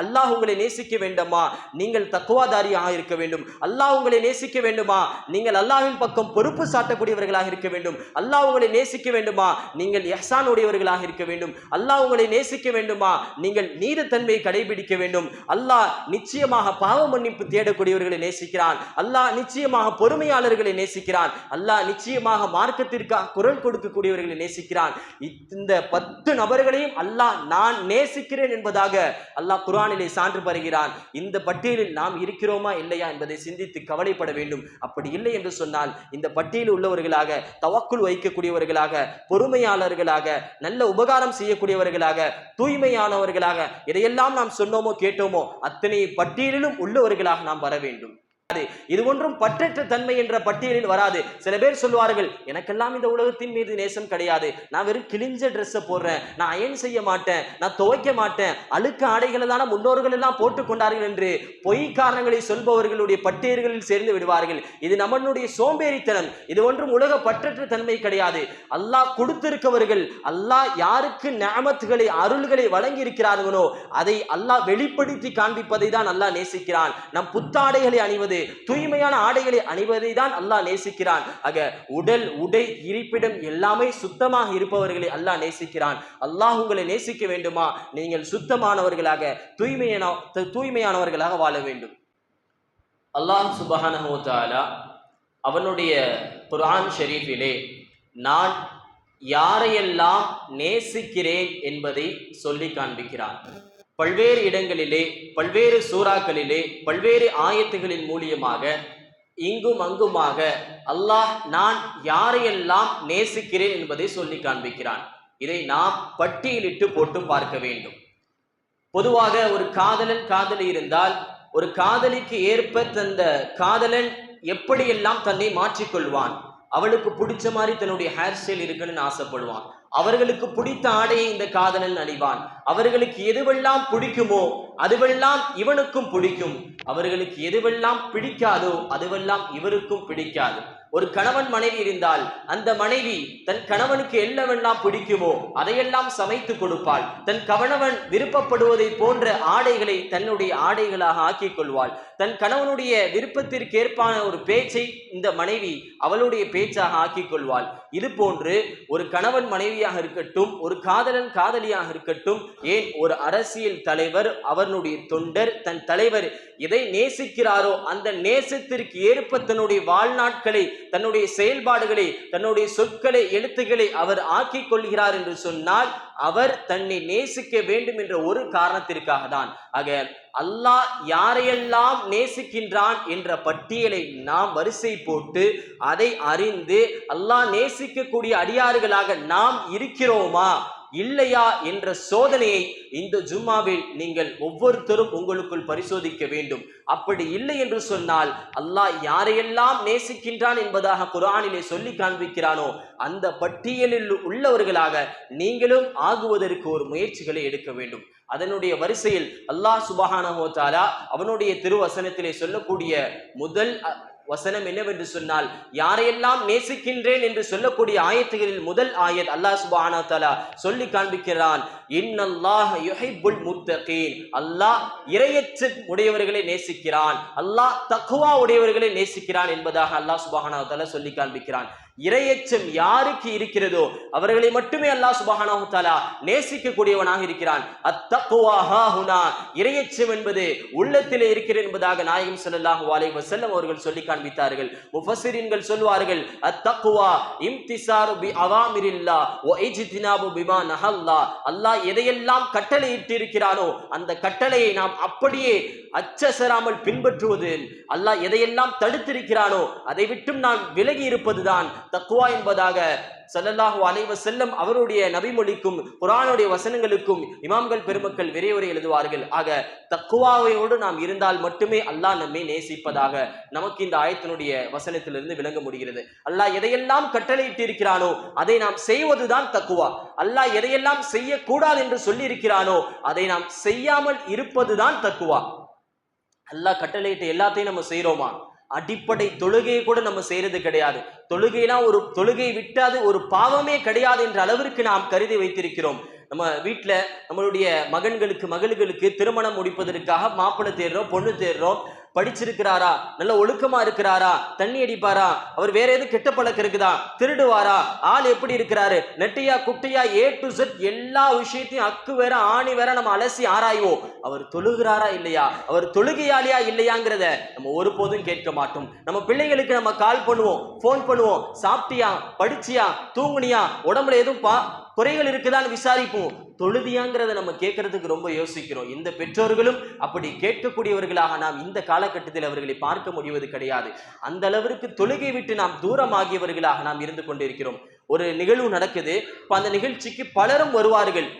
அல்லாஹ் உங்களை நேசிக்க வேண்டுமா? நீங்கள் தக்குவாதாரியாக இருக்க வேண்டும். அல்லாஹ் உங்களை நேசிக்க வேண்டுமா? நீங்கள் அல்லாஹின் பக்கம் பொறுப்பு சாட்டக்கூடியவர்களாக இருக்க வேண்டும். அல்லாஹ் உங்களை நேசிக்க வேண்டுமா? நீங்கள் எஹசான் உடையவர்களாக இருக்க வேண்டும். அல்லாஹ் உங்களை நேசிக்க வேண்டுமா? நீங்கள் நீதத்தன்மையை கடைபிடிக்க வேண்டும். அல்லாஹ் நிச்சயமாக பாவ மன்னிப்பு தேடக்கூடியவர்களை நேசிக்கிறான். அல்லாஹ் நிச்சயமாக பொறுமையாளர்களை நேசிக்கிறான். அல்லாஹ் நிச்சயமாக மார்க்கத்திற்காக குரல் கொடுக்கக்கூடியவர்களை நேசிக்கிறான். இந்த பத்து நபர்களையும் அல்லாஹ் நான் நேசிக்கிறேன் என்பதாக அல்லாஹ் குர்ஆனிலே சான்று பருகிறான். இந்த பட்டியலில் நாம் இருக்கிறோமா இல்லையா என்பதை சிந்தித்து கவலைப்பட வேண்டும். அப்படி இல்லை என்று சொன்னால் இந்த பட்டியலில் உள்ளவர்களாக தவக்குள் வைக்கக்கூடியவர்களாக பொறுமையாளர்களாக நல்ல உபகாரம் செய்யக்கூடியவர்களாக தூய்மையானவர்களாக இதையெல்லாம் நாம் சொன்னோமோ கேட்டோமோ அத்தனை பட்டியலிலும் உள்ளவர்களாக நாம் வர வேண்டும். இது ஒன்றும் பற்றற்ற தன்மை என்ற பட்டியலில் வராது. சில பேர் சொல்வார்கள் எனக்கெல்லாம் இந்த உலகத்தின் மீது நேசம் கிடையாது. நான் வெறும் கிழிஞ்ச ட்ரெஸ்ஸை போடுறேன். நான் அயன் செய்ய மாட்டேன். நான் துவைக்க மாட்டேன். அழுக்க ஆடைகளை தான முன்னோர்கள் எல்லாம் போட்டுக் கொண்டார்கள் என்று பொய் காரணங்களை சொல்பவர்களுடைய பட்டியல்களில் சேர்ந்து விடுவார்கள். இது நம்மளுடைய சோம்பேறித்தனம். இது ஒன்றும் உலக பற்றற்ற தன்மை கிடையாது. அல்லாஹ் கொடுத்திருக்கவர்கள் அல்லாஹ் யாருக்கு நியமத்துகளை அருள்களை வழங்கி இருக்கிறார்களோ அதை அல்லாஹ் வெளிப்படுத்தி காண்பிப்பதை தான் அல்லாஹ் நேசிக்கிறான். நம் புத்தாடைகளை அணிவது தூய்மையான ஆடைகளை அணிவதை தான் அல்லாஹ் நேசிக்கிறான். ஆக உடல் உடை இருப்பிடம் எல்லாமே சுத்தமாக இருப்பவர்களை அல்லாஹ் நேசிக்கிறான். அல்லாஹ் உங்களை நேசிக்க வேண்டுமா? நீங்கள் சுத்தமானவர்களாக தூய்மையான தூய்மையானவர்களாக வாழ வேண்டும். அல்லாஹ் சுபஹானஹு அவனுடைய குரான் ஷெரீஃபிலே நான் யாரையெல்லாம் நேசிக்கிறேன் என்பதை சொல்லி காண்பிக்கிறான். பல்வேறு இடங்களிலே பல்வேறு சூறாக்களிலே பல்வேறு ஆயத்துகளின் மூலியமாக இங்கும் அங்குமாக அல்லாஹ் நான் யாரையெல்லாம் நேசிக்கிறேன் என்பதை சொல்லி காண்பிக்கிறான். இதை நாம் பட்டியலிட்டு போட்டும் பார்க்க வேண்டும். பொதுவாக ஒரு காதலன் காதலி இருந்தால் ஒரு காதலிக்கு ஏற்ப தந்த காதலன் எப்படியெல்லாம் தன்னை மாற்றிக்கொள்வான்? அவளுக்கு பிடிச்ச மாதிரி தன்னுடைய ஹேர் ஸ்டைல் இருக்குன்னு ஆசைப்படுவான். அவர்களுக்கு பிடித்த ஆடையை இந்த காதலன் அணிவான். அவர்களுக்கு எதுவெல்லாம் பிடிக்குமோ அதுவெல்லாம் இவனுக்கும் பிடிக்கும். அவர்களுக்கு எதுவெல்லாம் பிடிக்காதோ அதுவெல்லாம் இவருக்கும் பிடிக்காது. ஒரு கணவன் மனைவி இருந்தால் அந்த மனைவி தன் கணவனுக்கு என்னவெல்லாம் பிடிக்குமோ அதையெல்லாம் சமைத்து கொடுப்பாள். தன் கணவன் விருப்பப்படுவதை போன்ற ஆடைகளை தன்னுடைய ஆடைகளாக ஆக்கிக் கொள்வாள். தன் கணவனுடைய விருப்பத்திற்கு ஏற்பான ஒரு பேச்சை இந்த மனைவி அவளுடைய பேச்சாக ஆக்கிக் கொள்வாள். இது போன்று ஒரு கணவன் மனைவியாக இருக்கட்டும் ஒரு காதலன் காதலியாக இருக்கட்டும் ஏன் ஒரு அரசியல் தலைவர் அவனுடைய தொண்டர் தன் தலைவர் எதை நேசிக்கிறாரோ அந்த நேசத்திற்கு ஏற்ப தன்னுடைய வாழ்நாட்களை தன்னுடைய செயல்பாடுகளை தன்னுடைய சொற்களை எழுத்துக்களை அவர் ஆக்கிக் கொள்கிறார் என்று சொன்னால் அவர் தன்னை நேசிக்க வேண்டும் என்ற ஒரு காரணத்திற்காக தான். ஆக அல்லாஹ் யாரையெல்லாம் நேசிக்கின்றான் என்ற பட்டியலை நாம் வரிசை போட்டு அதை அறிந்து அல்லாஹ் நேசிக்கக்கூடிய அடியாறுகளாக நாம் இருக்கிறோமா? இல்லையா என்ற சோதனையை இந்த ஜும்மாவில் நீங்கள் ஒவ்வொருத்தரும் உங்களுக்குள் பரிசோதிக்க வேண்டும். அப்படி இல்லை என்று சொன்னால் அல்லாஹ் யாரையெல்லாம் நேசிக்கின்றான் என்பதாக குரானிலே சொல்லி காண்பிக்கிறானோ அந்த பட்டியலில் உள்ளவர்களாக நீங்களும் ஆகுவதற்கு ஒரு முயற்சிகளை எடுக்க வேண்டும். அதனுடைய வரிசையில் அல்லாஹ் சுபஹானா அவனுடைய திருவசனத்திலே சொல்லக்கூடிய முதல் வசனம் என்னவென்று சொன்னால் யாரையெல்லாம் நேசிக்கின்றேன் என்று சொல்லக்கூடிய ஆயத்துகளில் முதல் ஆயத் அல்லாஹ் சுப்ஹானஹு தாலா சொல்லி காண்பிக்கிறான். இன்னல்லாஹ யுஹிப்புல் முத்தகீன். அல்லாஹ் இரையற்ற உடையவர்களை நேசிக்கிறான். அல்லாஹ் தக்குவா உடையவர்களை நேசிக்கிறான் என்பதாக அல்லாஹ் சுப்ஹானஹு தஆலா சொல்லி காண்பிக்கிறான். இரையச்சம் யாருக்கு இருக்கிறதோ அவர்களை மட்டுமே அல்லாஹ் சுபஹானஹு தஆலா நேசிக்கக்கூடியவனாக இருக்கிறான். அத்தக்வா ஹாஹுனா இரையச்சம் என்பது உள்ளத்திலே இருக்கிறது என்பதாக நாயகம் ஸல்லல்லாஹு அலைஹி வஸல்லம் அவர்கள் சொல்லி காண்பித்தார்கள். முஃபஸ்ஸிரீன்கள் சொல்வார்கள் அத்தக்வா இம்திசாரு பி அவாமிரில்லா வ இஜ்தினாபு பிமா நஹல்லா. அல்லாஹ் எதையெல்லாம் கட்டளையிட்டு இருக்கிறானோ அந்த கட்டளையை நாம் அப்படியே அச்சசராமல் பின்பற்றுவது அல்லாஹ் எதையெல்லாம் தடுத்திருக்கிறானோ அதை விட்டும் நான் விலகி இருப்பதுதான் தக்குவா என்பதாக சல்லல்லாஹு அலைவ செல்லம் அவருடைய நபிமொழிக்கும் குரானுடைய வசனங்களுக்கும் இமாம்கள் பெருமக்கள் விரைவுரை எழுதுவார்கள். ஆக தக்குவாவையோடு நாம் இருந்தால் மட்டுமே அல்லாஹ் நம்மை நேசிப்பதாக நமக்கு இந்த ஆயத்தினுடைய வசனத்திலிருந்து விளங்க முடிகிறது. அல்லாஹ் எதையெல்லாம் கட்டளையிட்டு இருக்கிறானோ அதை நாம் செய்வதுதான் தக்குவா அல்லாஹ் எதையெல்லாம் செய்யக்கூடாது என்று சொல்லி இருக்கிறானோ அதை நாம் செய்யாமல் இருப்பதுதான் தக்குவா அல்லாஹ் கட்டளையிட்ட எல்லாத்தையும் நம்ம செய்கிறோமா அடிப்படை தொழுகையை கூட நம்ம செய்யறது கிடையாது. தொழுகையெல்லாம் ஒரு தொழுகை விட்டாது ஒரு பாவமே கிடையாது என்ற அளவிற்கு நாம் கருதி வைத்திருக்கிறோம். நம்ம வீட்டில் நம்மளுடைய மகன்களுக்கு மகள்களுக்கு திருமணம் முடிப்பதற்காக மாப்பிள்ளை தேடுறோம் பொண்ணு தேடுறோம். படிச்சிருக்கிறாரா? நல்ல ஒழுக்கமா இருக்கிறாரா? தண்ணி அடிப்பாரா? அவர் வேற எதுவும் கெட்ட பழக்கம் இருக்குதா? திருடுவாரா? ஆள் எப்படி இருக்கிறாரு? நெட்டையா குட்டையா ஏ டு செட் எல்லா விஷயத்தையும் அக்கு வேற ஆணி வேற நம்ம அலசி ஆராய்வோம். அவர் தொழுகிறாரா இல்லையா? அவர் தொழுகையாளியா இல்லையாங்கிறத நம்ம ஒருபோதும் கேட்க மாட்டோம். நம்ம பிள்ளைகளுக்கு நம்ம கால் பண்ணுவோம் ஃபோன் பண்ணுவோம். சாப்பிட்டியா? படிச்சியா? தூங்குனியா? உடம்புல எதுவும் பா குறைகள் இருக்குதான்னு விசாரிப்போம். தொழுதியாங்கிறத நம்ம கேட்கறதுக்கு ரொம்ப யோசிக்கிறோம். இந்த பெற்றோர்களும் அப்படி கேட்கக்கூடியவர்களாக நாம் இந்த காலகட்டத்தில் அவர்களை பார்க்க முடிவது கிடையாது. அந்த அளவிற்கு தொழுகை விட்டு நாம் தூரமாகியவர்களாக நாம் இருந்து கொண்டிருக்கிறோம். ஒரு நிகழ்வு நடக்குது. இப்போ அந்த நிகழ்ச்சிக்கு பலரும் வருவார்கள்.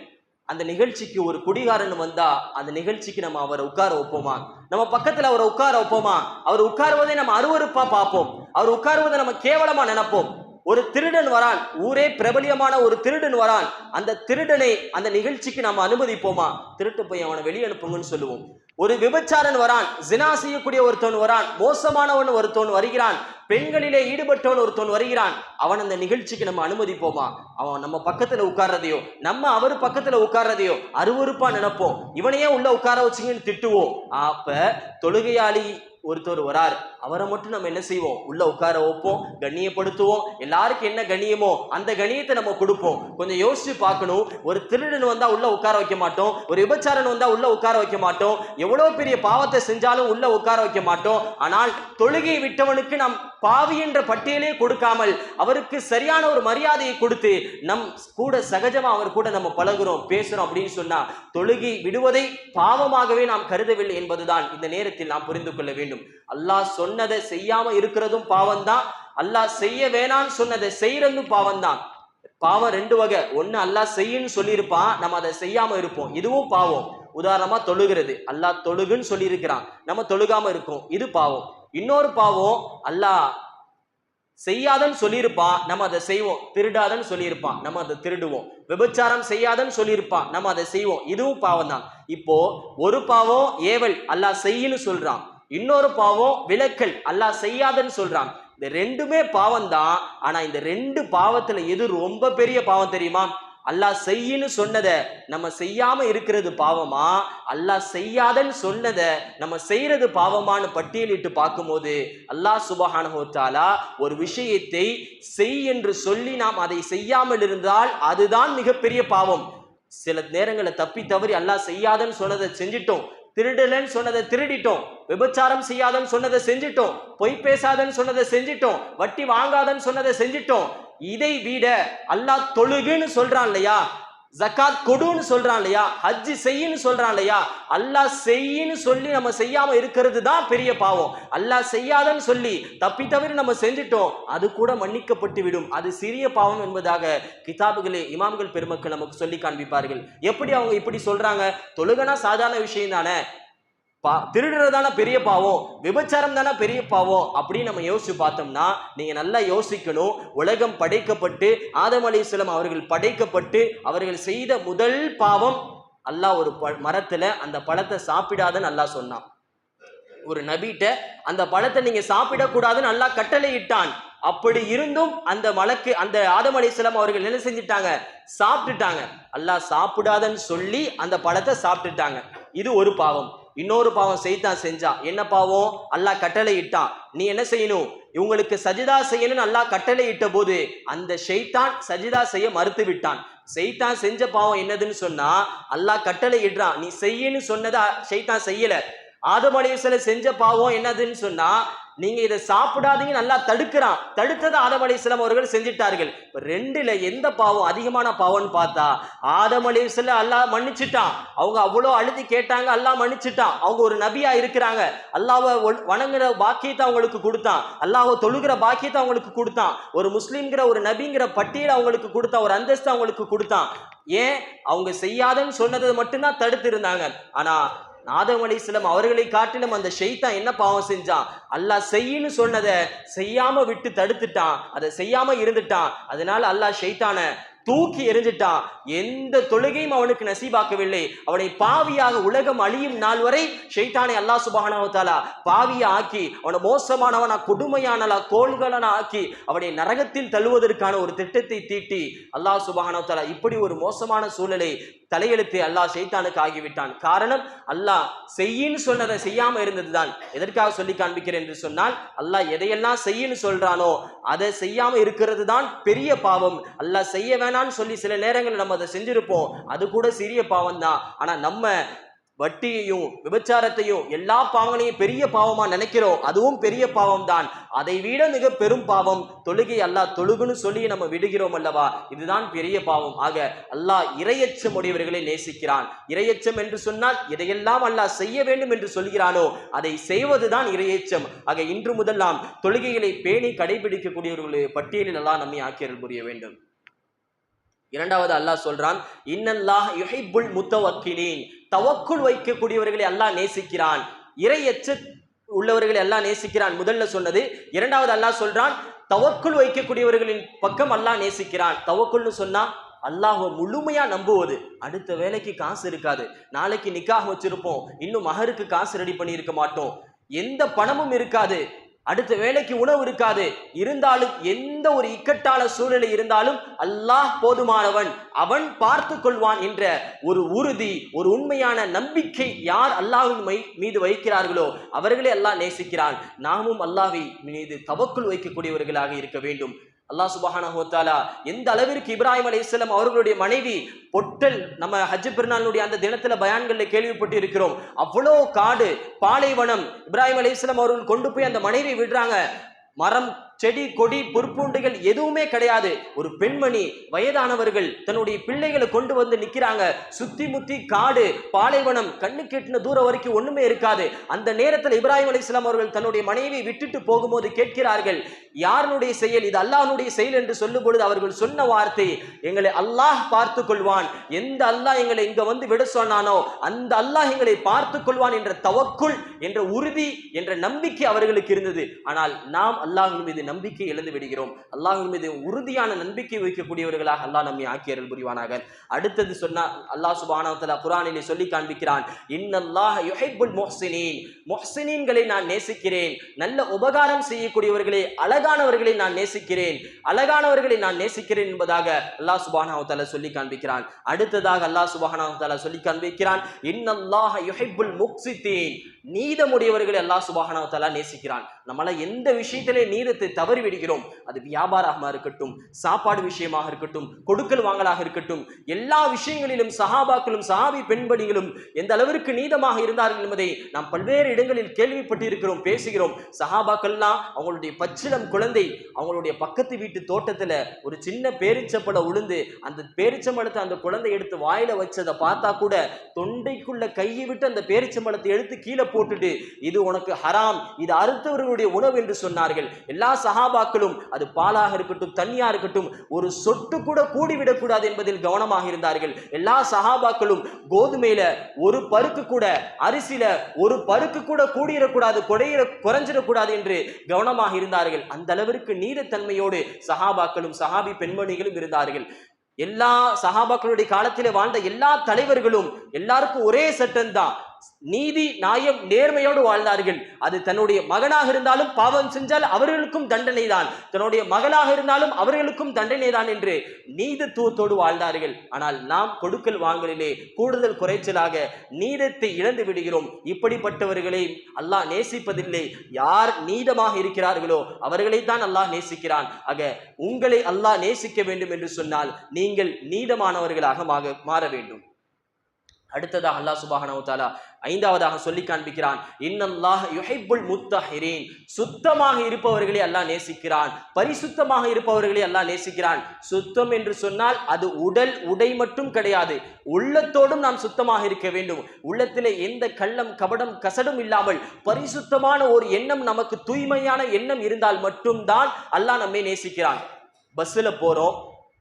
அந்த நிகழ்ச்சிக்கு ஒரு குடிகாரன் வந்தா அந்த நிகழ்ச்சிக்கு நம்ம அவரை உட்கார வைப்போமா? நம்ம பக்கத்துல அவரை உட்கார வைப்போமா? அவர் உட்காருவதை நம்ம அருவறுப்பா பார்ப்போம். அவர் உட்காருவதை நம்ம கேவலமா நினைப்போம். ஒரு திருடன் வரான். ஊரே பிரபலியமான ஒரு திருடன் வரான். அந்த திருடனை அந்த நிகழ்ச்சிக்கு நாம் அனுமதிப்போமா? திருட்டு போய் அவனை வெளியே அனுப்புங்கன்னு சொல்லுவோம். ஒரு விபச்சாரன் வரான். ஜினா செய்யக்கூடிய ஒருத்தவன் வரான். மோசமானவன் ஒருத்தவன் வருகிறான். பெண்களிலே ஈடுபட்டவன் ஒருத்தவன் வருகிறான். அவன் அந்த நிகழ்ச்சிக்கு நம்ம அனுமதிப்போமா? அவன் நம்ம பக்கத்துல உட்கார்றதையோ நம்ம அவர் பக்கத்துல உட்கார்றதையோ அருவறுப்பா நினைப்போம். இவனையே உள்ள உட்கார வச்சுங்கன்னு திட்டுவோம். அப்ப தொழுகையாளி ஒருத்தர் வரார். அவரை மட்டும் நம்ம என்ன செய்வோம்? உள்ள உட்கார வைப்போம் கண்ணியப்படுத்துவோம். எல்லாருக்கும் என்ன கண்ணியமோ அந்த கண்ணியத்தை நம்ம கொடுப்போம். கொஞ்சம் யோசிச்சு பார்க்கணும். ஒரு திருடன் வந்தா உள்ள உட்கார வைக்க மாட்டோம். ஒரு விபச்சாரன் வந்தா உள்ள உட்கார வைக்க மாட்டோம். எவ்வளவு பெரிய பாவத்தை செஞ்சாலும் உள்ள உட்கார வைக்க மாட்டோம். ஆனால் தொழுகை விட்டவனுக்கு நாம் பாவி என்ற பட்டியலே கொடுக்காமல் அவருக்கு சரியான ஒரு மரியாதையை கொடுத்து நம் கூட சகஜமா அவர் கூட நம்ம பழகுறோம் பேசுறோம் அப்படின்னு சொன்னா தொழுகை விடுவதை பாவமாகவே நாம் கருதவில்லை என்பதுதான் இந்த நேரத்தில் நாம் புரிந்து கொள்ள வேண்டும். அல்லாஹ் சொன்னதை செய்யாம இருக்கிறதும் பாவம்தான். அல்லாஹ் செய்ய வேணாம்னு சொன்னதை செய்யறதும் பாவம்தான். பாவம் ரெண்டு வகை. ஒண்ணு அல்லாஹ் செய்யுன்னு சொல்லியிருப்பான். நம்ம அதை செய்யாம இருப்போம். இதுவும் பாவம். உதாரணமா தொழுகிறது. அல்லாஹ் தொழுகுன்னு சொல்லியிருக்கிறான். நம்ம தொழுகாம இருக்கோம். இது பாவம். இன்னொரு பாவம் அல்லாஹ் செய்யாதன்னு சொல்லியிருப்பான். நம்ம அதை செய்வோம். திருடாதன்னு சொல்லியிருப்பான். நம்ம அதை திருடுவோம். விபச்சாரம் செய்யாதன்னு சொல்லியிருப்பான். நம்ம அதை செய்வோம். இதுவும் பாவம் தான் இப்போ ஒரு பாவம் ஏவல். அல்லாஹ் செய்யுன்னு சொல்றான். இன்னொரு பாவம் விலக்கல். அல்லாஹ் செய்யாதன்னு சொல்றான். இந்த ரெண்டுமே பாவம் தான் ஆனா இந்த ரெண்டு பாவத்துல எது ரொம்ப பெரிய பாவம் தெரியுமா? அல்லாஹ் செய்யின்னு சொன்னதை நம்ம செய்யாம இருக்கிறது பாவமா? அல்லாஹ் செய்யாதன்னு சொன்னதை நம்ம செய்யறது பாவமான்னு பட்டியலிட்டு பார்க்கும்போது அல்லாஹ் சுபஹானஹு ஒரு விஷயத்தை செய் என்று சொல்லி நாம் அதை செய்யாமல் இருந்தால் அதுதான் மிகப்பெரிய பாவம். சில நேரங்களில் தப்பி தவறி அல்லாஹ் செய்யாதன்னு சொன்னதை செஞ்சிட்டோம். திருடலன்னு சொன்னதை திருடிட்டோம். விபச்சாரம் செய்யாதன்னு சொன்னதை செஞ்சிட்டோம். பொய் பேசாதன்னு சொன்னதை செஞ்சிட்டோம். வட்டி வாங்காதன்னு சொன்னதை செஞ்சிட்டோம். இதை விட அல்லாஹ் தொழுகுன்னு சொல்றான் இல்லையா? ஜக்காத் கொடுன்னு சொல்றான் இல்லையா? ஹஜ்ஜி செய்யின்னு சொல்றான் இல்லையா? அல்லாஹ் செய்யின்னு சொல்லி நம்ம செய்யாம இருக்கிறது தான் பெரிய பாவம். அல்லாஹ் செய்யாதன்னு சொல்லி தப்பி தவிர நம்ம செஞ்சிட்டோம் அது கூட மன்னிக்கப்பட்டு விடும். அது சிறிய பாவம் என்பதாக கிதாபுகளே இமாம்கள் பெருமக்கள் நமக்கு சொல்லி காண்பிப்பார்கள். எப்படி அவங்க இப்படி சொல்றாங்க? தொழுகனா சாதாரண விஷயம் தானே. பா திருடுறதான பெரிய பாவம் விபச்சாரம் தானே பெரிய பாவம் அப்படின்னு நம்ம யோசிச்சு பார்த்தோம்னா நீங்கள் நல்லா யோசிக்கணும். உலகம் படைக்கப்பட்டு ஆதம் அலிஸ்லம் அவர்கள் படைக்கப்பட்டு அவர்கள் செய்த முதல் பாவம் அல்லாஹ் ஒரு ப மரத்தில் அந்த பழத்தை சாப்பிடாதன்னு நல்லா சொன்னான். ஒரு நபிட்ட அந்த பழத்தை நீங்க சாப்பிடக்கூடாதுன்னு நல்லா கட்டளையிட்டான். அப்படி இருந்தும் அந்த மலக்கு அந்த ஆதம் அலிஸ்லாம் அவர்கள் என்ன செஞ்சிட்டாங்க? சாப்பிட்டுட்டாங்க. அல்லாஹ் சாப்பிடாதன்னு சொல்லி அந்த பழத்தை சாப்பிட்டுட்டாங்க. இது ஒரு பாவம். இன்னொரு பாவம் செய்தான் செஞ்சா. என்ன பாவம்? அல்லாஹ் கட்டளை இட்டான் நீ என்ன செய்யணும்? இவங்களுக்கு சஜிதா செய்யணும்னு அல்லாஹ் கட்டளை இட்ட போது அந்த ஷெய்தான் சஜிதா செய்ய மறுத்து விட்டான். செய்தான் செஞ்ச பாவம் என்னதுன்னு சொன்னா அல்லாஹ் கட்டளை இடுறான் நீ செய்யன்னு சொன்னதா ஷெய்தான் செய்யல. ஆதம் செஞ்ச பாவம் என்னதுன்னு சொன்னா நீங்க இதை சாப்பிடாதீங்க நல்லா தடுக்கிறான். தடுத்ததை ஆதம் அலைஹிஸ்ஸலாம் அவர்கள் செஞ்சிட்டார்கள். ரெண்டுல எந்த பாவம் அதிகமான பாவம்னு பார்த்தா ஆதம் அலைஹிஸ்ஸலாம் அல்லாஹ் மன்னிச்சிட்டான். அவங்க அவ்வளோ அழுதி கேட்டாங்க அல்லாஹ் மன்னிச்சிட்டான். அவங்க ஒரு நபியா இருக்கிறாங்க. அல்லாவை வணங்குற பாக்கியத்தை அவங்களுக்கு கொடுத்தான். அல்லாஹ்வை தொழுகிற பாக்கியத்தை அவங்களுக்கு கொடுத்தான். ஒரு முஸ்லீம்ங்கிற ஒரு நபிங்கிற பட்டியலை அவங்களுக்கு கொடுத்தான். ஒரு அந்தஸ்து அவங்களுக்கு கொடுத்தான். ஏன்? அவங்க செய்யாதன்னு சொன்னதை மட்டும்தான் தடுத்து இருந்தாங்க ஆனா ஆதம் அலிஸ்லாம் அவர்களை காட்டிலும் அந்த ஷெய்தான் என்ன பாவம் செஞ்சான்? அல்லாஹ் செய்யின்னு சொன்னதை செய்யாம விட்டு தடுத்துட்டான். அதை செய்யாம இருந்துட்டான். அதனால அல்லாஹ் ஷெய்தான தூக்கி எரிஞ்சிட்டான் எந்த தொழுகையும் அவனுக்கு நசீபாக்கவில்லை. அவனை பாவியாக உலகம் அழியும் நாள் வரை ஷெய்தானை அல்லாஹ் சுபஹானஹு தஆலா பாவியா ஆக்கி அவனை மோசமானவனா கொடுமையானலா கோள்களனா ஆக்கி அவனை நரகத்தில் தள்ளுவதற்கான ஒரு திட்டத்தை தீட்டி அல்லாஹ் சுபஹானஹு இப்படி ஒரு மோசமான சூழலை தலையெழுத்து அல்லாஹ் ஷைத்தானுக்கு ஆகிவிட்டான். காரணம் அல்லாஹ் செய்யின்னு சொன்னதை செய்யாம இருந்ததுதான். எதற்காக சொல்லி காண்பிக்கிறேன் என்று சொன்னால் அல்லாஹ் எதையெல்லாம் செய்யின்னு சொல்றானோ அதை செய்யாம இருக்கிறது தான் பெரிய பாவம். அல்லாஹ் செய்ய வேணாம்னு சொல்லி சில நேரங்களில் நம்ம அதை செஞ்சிருப்போம். அது கூட சிறிய பாவம் தான் ஆனா நம்ம வட்டியையும் விபச்சாரத்தையும் எல்லா பாவங்களையும் பெரிய பாவமா நினைக்கிறோம். அதுவும் பெரிய பாவம் தான் அதை விட மிக பெரும் பாவம் தொழுகை அல்லாஹ் தொழுகுன்னு சொல்லி நம்ம விடுகிறோம் அல்லவா? இதுதான் பெரிய பாவம். ஆக அல்லாஹ் இரையச்சம் உடையவர்களை நேசிக்கிறான். இரையச்சம் என்று சொன்னால் எதையெல்லாம் அல்லாஹ் செய்ய வேண்டும் என்று சொல்கிறானோ அதை செய்வதுதான் இரையச்சம். ஆக இன்று முதல் நாம் தொழுகைகளை பேணி கடைபிடிக்கக்கூடியவர்களுடைய பட்டியலில் அல்லாஹ் நம்மை ஆக்கியர்கள் புரிய வேண்டும். இரண்டாவது அல்லாஹ் சொல்றான் இன்னல்லாஹ் யுஹிப்புல் முத்தவக்கிலீன். தவக்குள் வைக்கக்கூடியவர்களை அல்லாஹ் நேசிக்கிறான். இறையச்ச உள்ளவர்களை எல்லாம் நேசிக்கிறான். முதல்ல சொன்னது இரண்டாவது அல்லாஹ் சொல்றான் தவக்குள் வைக்கக்கூடியவர்களின் பக்கம் அல்லாஹ் நேசிக்கிறான். தவக்குள்னு சொன்னா அல்லாஹை முழுமையா நம்புவது. அடுத்த வேலைக்கு காசு இருக்காது. நாளைக்கு நிக்காக வச்சிருப்போம். இன்னும் மகருக்கு காசு ரெடி பண்ணி இருக்க மாட்டோம். எந்த பணமும் இருக்காது. அடுத்த வேலைக்கு உணவு இருக்காது. இருந்தாலும் எந்த ஒரு இக்கட்டான சூழ்நிலை இருந்தாலும் அல்லாஹ் போதுமானவன். அவன் பார்த்து கொள்வான் என்ற ஒரு உறுதி ஒரு உண்மையான நம்பிக்கை யார் அல்லாஹின் மை- மீது வைக்கிறார்களோ அவர்களே அல்லாஹ் நேசிக்கிறான். நாமும் அல்லாஹை மீது தவக்குள் வைக்கக்கூடியவர்களாக இருக்க வேண்டும். அல்லா சுபஹானா ஹோத்தாலா எந்த அளவிற்கு இப்ராஹிம் அலைஹிஸ்ஸலாம் அவர்களுடைய மனைவி பொட்டல் நம்ம ஹஜ் பெருநாளுடைய அந்த தினத்துல பயான்களில் கேள்விப்பட்டு இருக்கிறோம் அவ்வளோ காடு பாலைவனம் இப்ராஹிம் அலைஹிஸ்ஸலாம் அவர்கள் கொண்டு போய் அந்த மனைவி விடுறாங்க. மரம் செடி கொடி பொறுப்பூண்டுகள் எதுவுமே கிடையாது. ஒரு பெண்மணி வயதானவர்கள் தன்னுடைய பிள்ளைகளை கொண்டு வந்து நிக்கிறாங்க. சுத்தி முத்தி காடு பாலைவனம் கண்ணு கெட்டின தூரம் வரைக்கும் ஒண்ணுமே இருக்காது. அந்த நேரத்தில் இப்ராஹிம் அலைஹிஸ்ஸலாம் அவர்கள் தன்னுடைய மனைவியை விட்டுட்டு போகும்போது கேட்கிறார்கள் யாருடைய செயல்? இது அல்லாஹனுடைய செயல் என்று சொல்லும் பொழுது அவர்கள் சொன்ன வார்த்தை எங்களை அல்லாஹ் பார்த்து கொள்வான் எந்த அல்லாஹ் எங்களை இங்க வந்து விட சொன்னானோ அந்த அல்லாஹ் எங்களை பார்த்து கொள்வான் என்ற தவக்குள் என்ற உறுதி என்ற நம்பிக்கை அவர்களுக்கு இருந்தது. ஆனால் நாம் அல்லாஹ் மீது நம்பிக்கை இழந்து விடுகிறோம். அல்லாஹின் மீது உறுதியான நம்பிக்கை வைக்கக்கூடியவர்களாக அல்லாஹ் நம்மை ஆக்கியர்கள் புரிவானாக. அடுத்தது சொன்னா அல்லாஹ் சுப்ஹானஹு குரானிலே சொல்லி காண்பிக்கிறான் இன்னல்லாஹ் யுஹைபுல் மொஹ்சினின். முஹ்சினீன்களை நான் நேசிக்கிறேன். நல்ல உபகாரம் செய்யக்கூடியவர்களை அழகானவர்களை நான் நேசிக்கிறேன். அழகானவர்களை நான் நேசிக்கிறேன் என்பதாக அல்லாஹ் சுப்ஹானஹு சொல்லி காண்பிக்கிறான். அடுத்ததாக அல்லாஹ் சுப்ஹானஹு சொல்லி காண்பிக்கிறான் இன்னல்லாஹ யுஹிப்புல் முக்சித்தீன் நீதமுடையவர்களை அல்லாஹ் சுப்ஹானஹு நேசிக்கிறான். நம்மள எந்த விஷயத்திலே நீதத்தை தவறிவிடுகிறோம் அது வியாபாரமாக இருக்கட்டும் சாப்பாடு விஷயமாக இருக்கட்டும் கொடுக்கல் வாங்கலாக இருக்கட்டும் எல்லா விஷயங்களிலும் சஹாபாக்களும் சஹாபி பெண்படிகளும் எந்த அளவிற்கு நீதமாக இருந்தார்கள் என்பதை நாம் பல்வேறு இடங்களில் கேள்விப்பட்டு இருக்கிறோம் பேசுகிறோம். சஹாபாக்கள்லாம் அவங்களுடைய பச்சிலம் குழந்தை அவங்களுடைய பக்கத்து வீட்டு தோட்டத்துல ஒரு சின்ன பேரிச்சப்பழம் உளுந்து அந்த பேரிச்சம்பழத்தை அந்த குழந்தை எடுத்து வாயில வச்சதை பார்த்தா கூட தொண்டைக்குள்ள கையை விட்டு அந்த பேரிச்சம்பழத்தை எடுத்து கீழே போட்டுட்டு இது உனக்கு ஹராம் இது அறுத்தவர்களுடைய உணவு என்று சொன்னார்கள். எல்லா சஹாபாக்களும் அது பாலாக இருக்கட்டும் தண்ணியா இருக்கட்டும் ஒரு சொட்டு கூட கூடிவிடக்கூடாது என்பதில் கவனமாக இருந்தார்கள். எல்லா சஹாபாக்களும் கோதுமையில ஒரு பருக்கு கூட அரிசியில ஒரு பருக்கு கூட கூடிடக்கூடாது குறையிட குறைஞ்சிடக்கூடாது என்று கவனமாக இருந்தார்கள். அந்த அளவிற்கு நீரத்தன்மையோடு சஹாபாக்களும் சஹாபி பெண்மணிகளும் இருந்தார்கள். எல்லா சஹாபாக்களுடைய காலத்திலே வாழ்ந்த எல்லா தலைவர்களும் எல்லாருக்கும் ஒரே சட்டம் தான். நீதி நியாயம் நேர்மையோடு வாழ்ந்தார்கள். அது தன்னுடைய மகனாக இருந்தாலும் பாவம் செஞ்சால் அவர்களுக்கும் தண்டனை தான் தன்னுடைய மகளாக இருந்தாலும் அவர்களுக்கும் தண்டனை தான் என்று நீதத்துவத்தோடு வாழ்ந்தார்கள். ஆனால் நாம் கொடுக்கல் வாங்கலிலே கூடுதல் குறைச்சலாக நீதத்தை இழந்து விடுகிறோம். இப்படிப்பட்டவர்களை அல்லாஹ் நேசிப்பதில்லை. யார் நீதமாக இருக்கிறார்களோ அவர்களை தான் அல்லாஹ் நேசிக்கிறான். ஆக உங்களை அல்லாஹ் நேசிக்க வேண்டும் என்று சொன்னால் நீங்கள் நீதமானவர்களாக மாற வேண்டும். அடுத்ததாக அல்லாஹ் சுப்ஹானஹு தாலா ஐந்தாவதாக சொல்லி காண்பிக்கிறான். இன்னல்லாஹ் யுஹைபுல் முத்தஹிரீன். சுத்தமாக இருப்பவர்களை அல்லாஹ் நேசிக்கிறான். பரிசுத்தமாக இருப்பவர்களை அல்லாஹ் நேசிக்கிறான். சுத்தம் என்று சொன்னால் அது உடல் உடை மட்டும் கிடையாது. உள்ளத்தோடும் நாம் சுத்தமாக இருக்க வேண்டும். உள்ளத்திலே எந்த கள்ளம் கபடம் கசடும் இல்லாமல் பரிசுத்தமான ஒரு எண்ணம் நமக்கு தூய்மையான எண்ணம் இருந்தால் மட்டும்தான் அல்லாஹ் நம்மை நேசிக்கிறான். பஸ்ஸில் போகிறோம்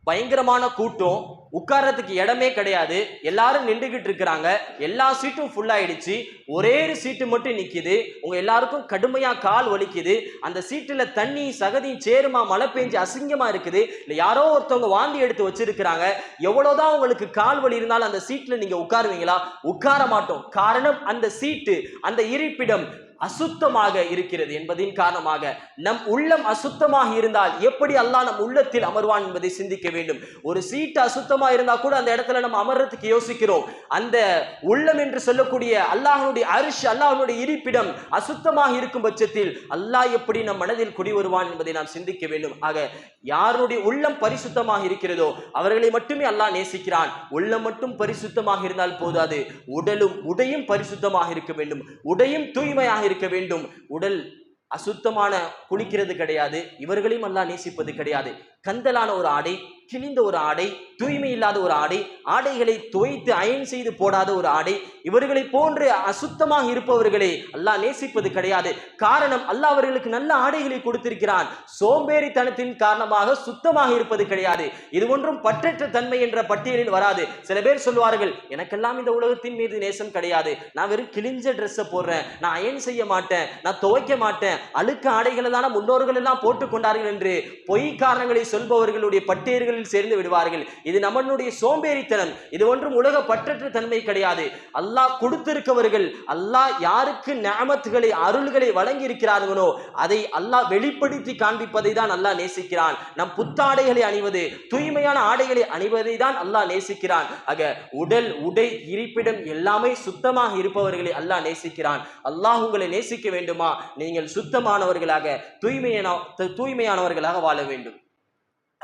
பயங்கரமான கூட்டம் உட்கார்றதுக்கு இடமே கிடையாது. எல்லாரும் நின்றுகிட்டு இருக்கிறாங்க. எல்லா சீட்டும் ஃபுல்லாயிடுச்சு ஒரே ஒரு சீட்டு மட்டும் நிற்கிது உங்கள் எல்லாருக்கும் கடுமையாக கால் வலிக்குது. அந்த சீட்டில் தண்ணி சகதியும் சேருமா மழை பெஞ்சு அசிங்கமாக இருக்குது. இல்லை யாரோ ஒருத்தவங்க வாந்தி எடுத்து வச்சிருக்கிறாங்க. எவ்வளோதான் உங்களுக்கு கால் வலி இருந்தாலும் அந்த சீட்டில் நீங்கள் உட்காருவீங்களா? உட்கார மாட்டோம். காரணம் அந்த சீட்டு அந்த இருப்பிடம் அசுத்தமாக இருக்கிறது என்பதின் காரணமாக நம் உள்ளம் அசுத்தமாக இருந்தால் எப்படி அல்லாஹ் நம் உள்ளத்தில் அமர்வான் என்பதை சிந்திக்க வேண்டும்? ஒரு சீட்டு அசுத்தமா இருந்தா கூட அந்த இடத்துல நம்ம அமர்றதுக்கு யோசிக்கிறோம். அந்த உள்ளம் என்று சொல்லக்கூடிய அல்லாஹனுடைய அரிசி அல்லாஹனுடைய இருப்பிடம் அசுத்தமாக இருக்கும் பட்சத்தில் அல்லாஹ் எப்படி நம் மனதில் குடி வருவான் என்பதை நாம் சிந்திக்க வேண்டும். ஆக யாருடைய உள்ளம் பரிசுத்தமாக இருக்கிறதோ அவர்களை மட்டுமே அல்லாஹ் நேசிக்கிறான். உள்ளம் மட்டும் பரிசுத்தமாக இருந்தால் போதாது. உடலும் உடையும் பரிசுத்தமாக இருக்க வேண்டும். உடையும் தூய்மையாக இருக்க வேண்டும். உடல் அசுத்தமான குளிக்கிறது கிடையாது. இவர்களையும் அல்லாஹ் நேசிப்பது கிடையாது. கந்தலான ஒரு ஆடை கிழிந்த ஒரு ஆடை தூய்மை இல்லாத ஒரு ஆடை ஆடைகளை துவைத்து அயன் செய்து போடாத ஒரு ஆடை இவர்களை போன்று அசுத்தமாக இருப்பவர்களை அல்லாஹ் நேசிப்பது கிடையாது. காரணம் அல்லாஹ் அவர்களுக்கு நல்ல ஆடைகளை கொடுத்திருக்கிறான். சோம்பேறித்தனத்தின் காரணமாக சுத்தமாக இருப்பது கிடையாது. இது ஒன்றும் பற்றற்ற தன்மை என்ற பட்டியலில் வராது. சில பேர் சொல்வார்கள் எனக்கெல்லாம் இந்த உலகத்தின் மீது நேசம் கிடையாது. நான் வெறும் கிழிஞ்ச ட்ரெஸ்ஸை போடுறேன். நான் அயன் செய்ய மாட்டேன். நான் துவைக்க மாட்டேன். அழுக்கு ஆடைகளை தானே முன்னோர்கள் எல்லாம் போட்டுக் கொண்டார்கள் என்று பொய் காரணங்களை சொல்பவர்களுடைய பட்டியல்களில் சேர்ந்து விடுவார்கள். இது நம்மளுடைய சோம்பேறித்தனம். இது ஒன்றும் உலக பற்றற்ற தன்மை கிடையாது. அல்லாஹ் கொடுத்திருக்கவர்கள் அல்லாஹ் யாருக்கு நியமத்துகளை அருள்களை வழங்கி இருக்கிறார்களோ அதை அல்லாஹ் வெளிப்படுத்தி காண்பிப்பதை தான் அல்லாஹ் நேசிக்கிறான். நம் புத்தாடைகளை அணிவது தூய்மையான ஆடைகளை அணிவதை தான் அல்லாஹ் நேசிக்கிறான். ஆக உடல் உடை இருப்பிடம் எல்லாமே சுத்தமாக இருப்பவர்களை அல்லாஹ் நேசிக்கிறான். அல்லாஹ் உங்களை நேசிக்க வேண்டுமா? நீங்கள் சுத்தமானவர்களாக தூய்மையான தூய்மையானவர்களாக வாழ வேண்டும்.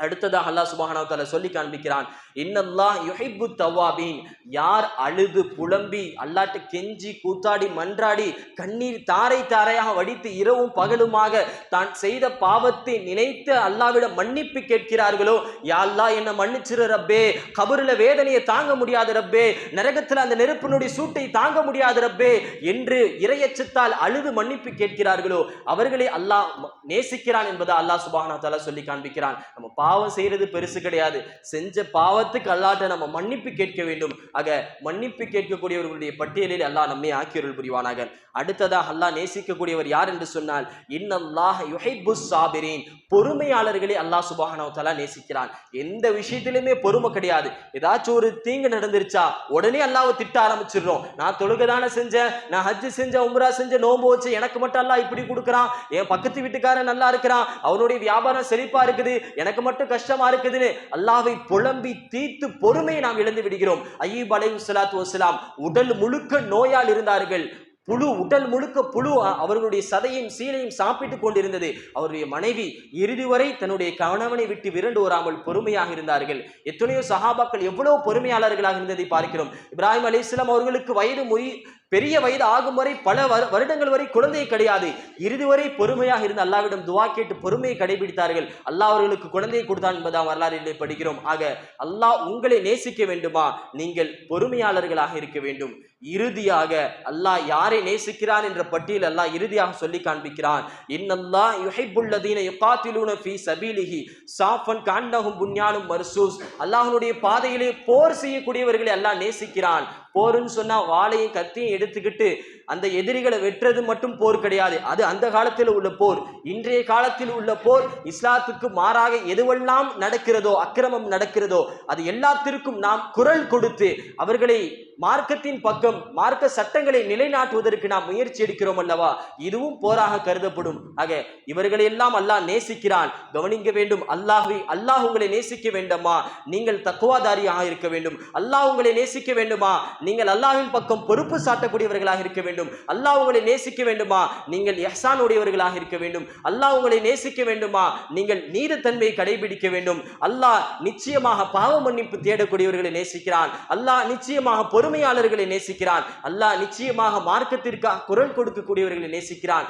அடுத்ததாக அல்லாஹ் சுபஹானஹு சொல்லி காண்பிக்கிறான். இன்னல்லா யுஹிபு தவாபீன் யார் அழுது புலம்பி அல்லாட்டு கெஞ்சி கூத்தாடி மன்றாடி கண்ணீர் தாரை தாரையாக வடித்து இரவும் பகலுமாக தான் செய்த பாவத்தை நினைத்து அல்லாவிடம் மன்னிப்பு கேட்கிறார்களோ? யா அல்லாஹ் என்ன மன்னிச்சிரு ரப்பே. கபருல வேதனையை தாங்க முடியாது ரப்பே. நரகத்தில் அந்த நெருப்பினுடைய சூட்டை தாங்க முடியாது ரப்பே. என்று இரையச்சத்தால் அழுது மன்னிப்பு கேட்கிறார்களோ? அவர்களை அல்லாஹ் நேசிக்கிறான் என்பதை அல்லாஹ் சுபானா தாலா சொல்லி காண்பிக்கிறான். நம்ம பாவம் செய்யறது பெருசு கிடையாது. செஞ்ச பாவத்துக்கு அல்லாட்ட நம்ம மன்னிப்பு கேட்க வேண்டும். ஆக மன்னிப்பு கேட்கக்கூடியவர்களுடைய பட்டியலில் அல்லாஹ் நம்மை ஆக்கியருள் புரிவானாக. அடுத்ததாக அல்லாஹ் நேசிக்கக்கூடியவர் யார் என்று சொன்னால் இன்னல்லாஹ் யுஹைபு சாபிரின் பொறுமையாளர்களை அல்லாஹ் சுபஹானஹு நேசிக்கிறான். எந்த விஷயத்திலுமே பொறுமை கிடையாது. ஏதாச்சும் ஒரு தீங்கு நடந்துருச்சா உடனே அல்லாவை திட்ட ஆரம்பிச்சிடுறோம். நான் தொழுகை தானே செஞ்சேன் நான் ஹஜ்ஜு செஞ்சேன் உம்ரா செஞ்சேன் நோம்பு வச்சு எனக்கு மட்டும் அல்லாஹ் இப்படி கொடுக்குறான். என் பக்கத்து வீட்டுக்காரன் நல்லா இருக்கிறான் அவனுடைய வியாபாரம் செழிப்பா இருக்குது எனக்கு மட்டும் கஷ்டமா இருக்குதுன்னு அல்லாவை புலம்பி தீர்த்து பொறுமையை நாம் இழந்து விடுகிறோம். ஐயீப் அலை சலாத்து வசலாம் உடல் முழுக்க நோயால் இருந்தார்கள். புழு உடல் முழுக்க புழு அவர்களுடைய சதையும் சீலையும் சாப்பிட்டு கொண்டிருந்தது. அவருடைய மனைவி இறுதி வரை தன்னுடைய கணவனை விட்டு விரண்டு வராமல் பொறுமையாக இருந்தார்கள். எத்தனையோ சஹாபாக்கள் எவ்வளவு பொறுமையாளர்களாக இருந்ததை பார்க்கிறோம். இப்ராஹிம் அலைஹிஸ்ஸலாம் அவர்களுக்கு வயது மொய் பெரிய வயது ஆகும் வரை பல வரு- வருடங்கள் வரை குழந்தை கிடையாது. இறுதி வரை பொறுமையாக இருந்து அல்லாவிடம் துவா கேட்டு பொறுமையை கடைபிடித்தார்கள். அல்லாஹ் அவர்களுக்கு குழந்தையை கொடுத்தான் என்பதா வரலாறு படிக்கிறோம். ஆக அல்லாஹ் உங்களை நேசிக்க வேண்டுமா? நீங்கள் பொறுமையாளர்களாக இருக்க வேண்டும். இறுதியாக அல்லாஹ் யாரை நேசிக்கிறான் என்ற பட்டியல் அல்லாஹ் இறுதியாக சொல்லி காண்பிக்கிறான். இன்னல்லா யுஹைபுல்லதீன யுகாத்திலூன ஃபீ சபீலிஹி. சாஃபன் காண்டகும் புன்யானும் மர்சூஸ். அல்லாஹனுடைய பாதையிலே போர் செய்யக்கூடியவர்களை அல்லாஹ் நேசிக்கிறான். போருன்னு சொன்னா வாழையும் கத்தியும் எடுத்துக்கிட்டு அந்த எதிரிகளை வெட்டுறது மட்டும் போர் கிடையாது. அது அந்த காலத்தில் உள்ள போர். இன்றைய காலத்தில் உள்ள போர் இஸ்லாத்துக்கு மாறாக எதுவெல்லாம் நடக்கிறதோ அக்கிரமம் நடக்கிறதோ அது எல்லாத்திற்கும் நாம் குரல் கொடுத்து அவர்களை மார்க்கத்தின் பக்கம் மார்க்க சட்டங்களை நிலைநாட்டுவதற்கு நாம் முயற்சி எடுக்கிறோம் அல்லவா? இதுவும் போராக கருதப்படும். ஆக இவர்களை எல்லாம் அல்லாஹ் நேசிக்கிறான். கவனிக்க வேண்டும். அல்லாஹை அல்லாஹ் உங்களை நேசிக்க வேண்டுமா? நீங்கள் தக்குவாதாரியாக இருக்க வேண்டும். அல்லாஹ் உங்களை நேசிக்க வேண்டுமா? நீங்கள் அல்லாஹின் பக்கம் பொறுப்பு சாட்டக்கூடியவர்களாக இருக்க வேண்டும். வேண்டும். அல்லாஹ் உங்களை நேசிக்க வேண்டுமா? நீங்கள் எஹ்சான் உடையவர்களாக இருக்க வேண்டும். அல்லாஹ் உங்களை நேசிக்க வேண்டுமா? நீங்கள் நீதத்தன்மையை கடைபிடிக்க வேண்டும். அல்லாஹ் நிச்சயமாக பாவ மன்னிப்பு தேடக்கூடியவர்களை நேசிக்கிறான். அல்லாஹ் நிச்சயமாக பொறுமையாளர்களை நேசிக்கிறான். அல்லாஹ் நிச்சயமாக மார்க்கத்திற்காக குரல் கொடுக்கக்கூடியவர்களை நேசிக்கிறான்.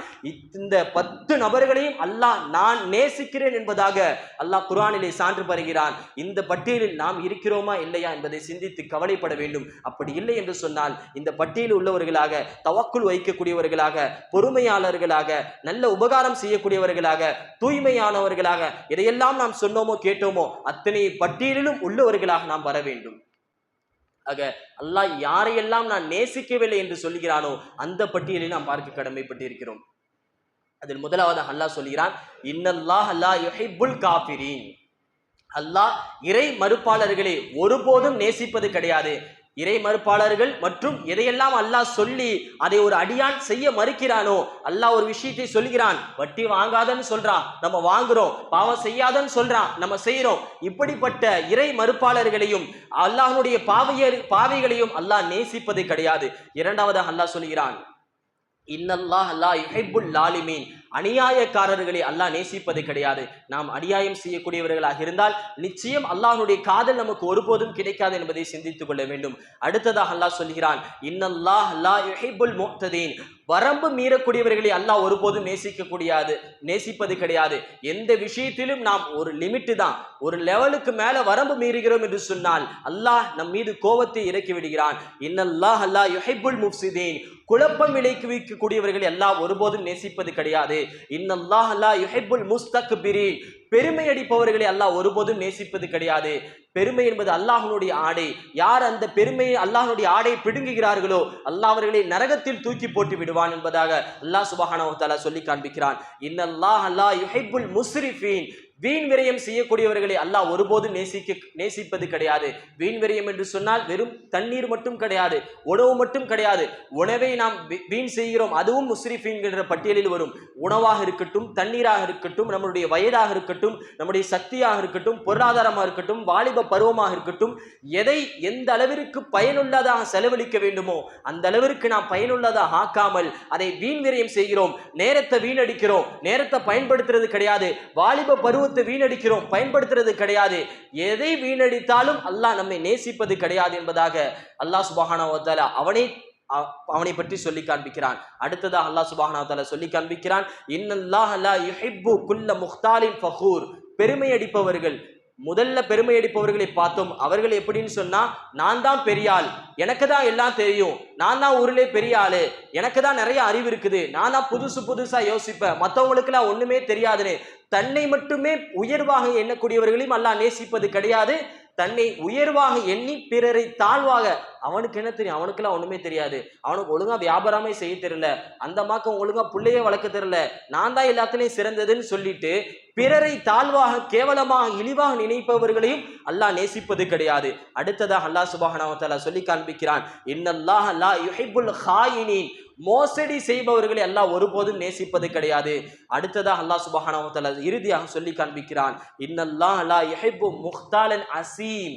இந்த பத்து நபர்களையும் அல்லாஹ் நான் நேசிக்கிறேன் என்பதாக அல்லாஹ் குரானிலே சான்று பருகிறான். இந்த பட்டியலில் நாம் இருக்கிறோமா இல்லையா என்பதை சிந்தித்து கவலைப்பட வேண்டும். அப்படி இல்லை என்று சொன்னால் இந்த பட்டியலில் உள்ளவர்களாக உள்ளவர்களாக தவக்குள் வைக்கக்கூடியவர்களாக பொறுமையாளர்களாக நல்ல உபகாரம் செய்யக்கூடியவர்களாக தூய்மையானவர்களாக இதையெல்லாம் நாம் சொன்னோமோ கேட்டோமோ அத்தனை பட்டியலிலும் உள்ளவர்களாக நாம் வர வேண்டும். ஆக அல்லாஹ் யாரையெல்லாம் நான் நேசிக்கவில்லை என்று சொல்கிறானோ அந்த பட்டியலில் நாம் பார்க்க கடமைப்பட்டிருக்கிறோம். அதில் முதலாவது அல்லாஹ் சொல்கிறான் இன்னல்லாஹ் அல்லாஹ் யுஹிப்புல் காஃபிரீன். அல்லாஹ் இறை மறுப்பாளர்களை ஒருபோதும் நேசிப்பது கிடையாது. இறை மறுப்பாளர்கள் மற்றும் எதையெல்லாம் அல்லாஹ் சொல்லி அதை ஒரு அடியான் செய்ய மறுக்கிறானோ அல்லாஹ் ஒரு விஷயத்தை சொல்கிறான். வட்டி வாங்காதன்னு சொல்றான். நம்ம வாங்குறோம். பாவம் செய்யாதன்னு சொல்றான். நம்ம செய்யறோம் இப்படிப்பட்ட இறை மறுப்பாளர்களையும் அல்லாஹனுடைய பாவைய பாவைகளையும் அல்லாஹ் நேசிப்பது கிடையாது. இரண்டாவது அல்லாஹ் சொல்கிறான் இன்னல்லாஹ் அல்லாஹ் யுஹிப்புல் லாலிமீன். அநியாயக்காரர்களை அல்லாஹ் நேசிப்பது கிடையாது. நாம் அநியாயம் செய்யக்கூடியவர்களாக இருந்தால் நிச்சயம் அல்லாஹனுடைய காதல் நமக்கு ஒருபோதும் கிடைக்காது என்பதை சிந்தித்துக் கொள்ள வேண்டும். அடுத்ததாக அல்லாஹ் சொல்கிறான் இன்னல்லாஹ் அல்லாஹ் யுஹிப்புல் முக்ததீன் வரம்பு மீறக்கூடியவர்களை அல்லாஹ் ஒருபோதும் நேசிக்க கூடியாது நேசிப்பது கிடையாது. எந்த விஷயத்திலும் நாம் ஒரு லிமிட்டு தான் ஒரு லெவலுக்கு மேல வரம்பு மீறுகிறோம் என்று சொன்னால் அல்லாஹ் நம் மீது கோபத்தை இறக்கி விடுகிறான். இன்னல்லாஹ் அல்லாஹ் யுஹைபுல் முஃப்சிதீன். குழப்பம் விளைக்கு வைக்கக்கூடியவர்கள் எல்லாம் ஒருபோதும் நேசிப்பது கிடையாது. இன்னல்லாஹ் அல்லாஹ் முஸ்தக் முஸ்தக்பிரீன். பெருமை அடிப்பவர்களை அல்லாஹ் ஒருபோதும் நேசிப்பது கிடையாது. பெருமை என்பது அல்லாஹனுடைய ஆடை. யார் அந்த பெருமையை அல்லாஹ்னுடைய ஆடை பிடுங்குகிறார்களோ அல்லாஹ் அவர்களை நரகத்தில் தூக்கி போட்டு விடுவான் என்பதாக அல்லாஹ் சுபஹானஹு சொல்லி காண்பிக்கிறான். இன்னல்லாஹ் அல்லாஹ் யுஹைபுல் முஸ்ரிஃபீன். வீண் விரயம் செய்யக்கூடியவர்களை அல்லாஹ் ஒருபோதும் நேசிக்க நேசிப்பது கிடையாது. வீண் விரயம் என்று சொன்னால் வெறும் தண்ணீர் மட்டும் கிடையாது உணவு மட்டும் கிடையாது. உணவை நாம் வீண் செய்கிறோம். அதுவும் முஸ்ரிஃபீன் என்ற பட்டியலில் வரும். உணவாக இருக்கட்டும் தண்ணீராக இருக்கட்டும் நம்மளுடைய வயதாக இருக்கட்டும் நம்முடைய சக்தியாக இருக்கட்டும் பொருளாதாரமாக இருக்கட்டும் வாலிப பருவமாக இருக்கட்டும் எதை எந்த அளவிற்கு பயனுள்ளதாக செலவழிக்க வேண்டுமோ அந்த அளவிற்கு நாம் பயனுள்ளதாக ஆக்காமல் அதை வீண் விரயம் செய்கிறோம். நேரத்தை வீணடிக்கிறோம். நேரத்தை பயன்படுத்துறது கிடையாது. வாலிப பருவ பருவத்தை வீணடிக்கிறோம் பயன்படுத்துறது கிடையாது. எதை வீணடித்தாலும் அல்லாஹ் நம்மை நேசிப்பது கிடையாது என்பதாக அல்லாஹ் சுபஹானஹு வ அவனை அவனை பற்றி சொல்லி காண்பிக்கிறான். அடுத்ததாக அல்லாஹ் சுபஹானஹு சொல்லி காண்பிக்கிறான் இன்னல்லாஹ் அல்லாஹ் யுஹிப்பு குல்ல முக்தாலின் ஃபஹூர். பெருமை அடிப்பவர்கள் முதல்ல பெருமை அடிப்பவர்களை பார்த்தோம். அவர்கள் எப்படின்னு சொன்னா நான் தான் பெரிய ஆள். எனக்கு தான் எல்லாம் தெரியும். நான் தான் ஊரிலே பெரிய ஆளு. எனக்கு தான் நிறைய அறிவு இருக்குது. நான் தான் புதுசு புதுசா யோசிப்பேன். மற்றவங்களுக்குலாம் ஒண்ணுமே தெரியாதுன்னு. தன்னை மட்டுமே உயர்வாக எண்ணக்கூடியவர்களையும் அல்லாஹ் நேசிப்பது கிடையாது. தன்னை உயர்வாக எண்ணி பிறரை தாழ்வாக அவனுக்கு என்ன தெரியும்? அவனுக்கெல்லாம் ஒண்ணுமே தெரியாது. அவனுக்கு ஒழுங்கா வியாபாரமே செய்ய தெரியல. அந்த மாக்கம் ஒழுங்கா பிள்ளையே வளர்க்க தெரியல. நான் தான் எல்லாத்துலயும் சிறந்ததுன்னு சொல்லிட்டு பிறரை தாழ்வாக கேவலமாக இழிவாக நினைப்பவர்களையும் அல்லாஹ் நேசிப்பது கிடையாது. அடுத்ததாக அல்லாஹ் சுபஹானஹு சொல்லி காண்பிக்கிறான். இன்னல்லாஹ் லா யுஹிபுல் ஹாயினின். மோசடி செய்பவர்களை அல்லாஹ் ஒருபோதும் நேசிப்பது கிடையாது. அடுத்ததாக அல்லாஹ் சுபஹானஹு இறுதியாக சொல்லி காண்பிக்கிறான். இன்னல்லாஹ் அல்லா எஹிபு முக்தாலன் அசீம்.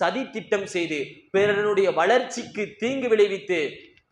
சதி திட்டம் செய்து பிறனுடைய வளர்ச்சிக்கு தீங்கு விளைவித்து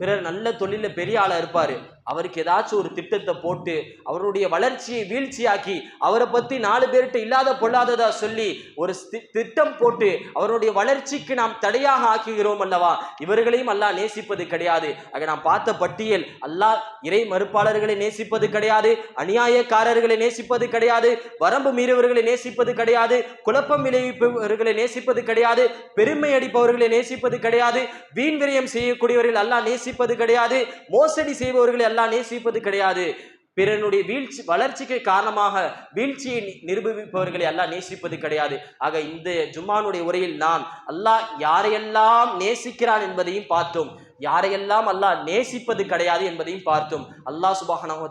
பிறர் நல்ல தொழிலில் பெரிய ஆளாக இருப்பார். அவருக்கு ஏதாச்சும் ஒரு திட்டத்தை போட்டு அவருடைய வளர்ச்சியை வீழ்ச்சியாக்கி அவரை பத்தி நாலு பேர்கிட்ட இல்லாத பொல்லாததா சொல்லி ஒரு திட்டம் போட்டு அவருடைய வளர்ச்சிக்கு நாம் தடையாக ஆக்குகிறோம் அல்லவா? இவர்களையும் அல்லாஹ் நேசிப்பது கிடையாது. ஆக நாம் பார்த்த பட்டியல் அல்லாஹ் இறை மறுப்பாளர்களை நேசிப்பது கிடையாது அநியாயக்காரர்களை நேசிப்பது கிடையாது வரம்பு மீறுவர்களை நேசிப்பது கிடையாது குழப்பம் விளைவிப்பவர்களை நேசிப்பது கிடையாது பெருமை அடிப்பவர்களை நேசிப்பது கிடையாது வீண் விரயம் செய்யக்கூடியவர்கள் அல்லாஹ் நேசிப்பது கிடையாது மோசடி செய்பவர்களை அல்லாஹ் நேசிப்பது கிடையாது. பிறனுடைய வீழ்ச்சி வளர்ச்சிக்கு காரணமாக வீழ்ச்சியை நிரூபிப்பவர்களை அல்லாஹ் நேசிப்பது கிடையாது. ஆக இந்த ஜும்மானுடைய உரையில் நாம் அல்லாஹ் யாரையெல்லாம் நேசிக்கிறான் என்பதையும் பார்த்தோம். யாரையெல்லாம் அல்லாஹ் நேசிப்பது கிடையாது என்பதையும் பார்த்தோம். அல்லாஹ் சுபஹானஹு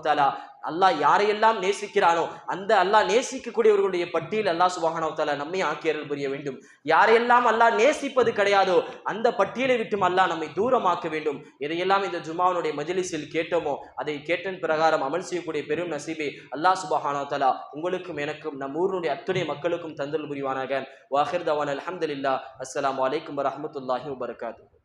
அல்லாஹ் யாரையெல்லாம் நேசிக்கிறானோ அந்த அல்லாஹ் நேசிக்கக்கூடியவர்களுடைய பட்டியல் அல்லாஹ் சுபஹானஹு நம்மை ஆக்கியர்கள் புரிய வேண்டும். யாரையெல்லாம் அல்லாஹ் நேசிப்பது கிடையாதோ அந்த பட்டியலை விட்டும் அல்லாஹ் நம்மை தூரமாக்க வேண்டும். இதையெல்லாம் இந்த ஜுமாவனுடைய மஜிலிசில் கேட்டோமோ அதை கேட்டன் பிரகாரம் அமல் செய்யக்கூடிய பெரும் நசீபை அல்லாஹ் சுபஹானஹு உங்களுக்கும் எனக்கும் நம் ஊருடைய அத்துணை மக்களுக்கும் தந்தல் புரிவானாக. வாஹிர் தவான் அலமதுல்லா அஸ்லாம் வலைக்கம் வரமத்துல்லாஹி வபர்காத்து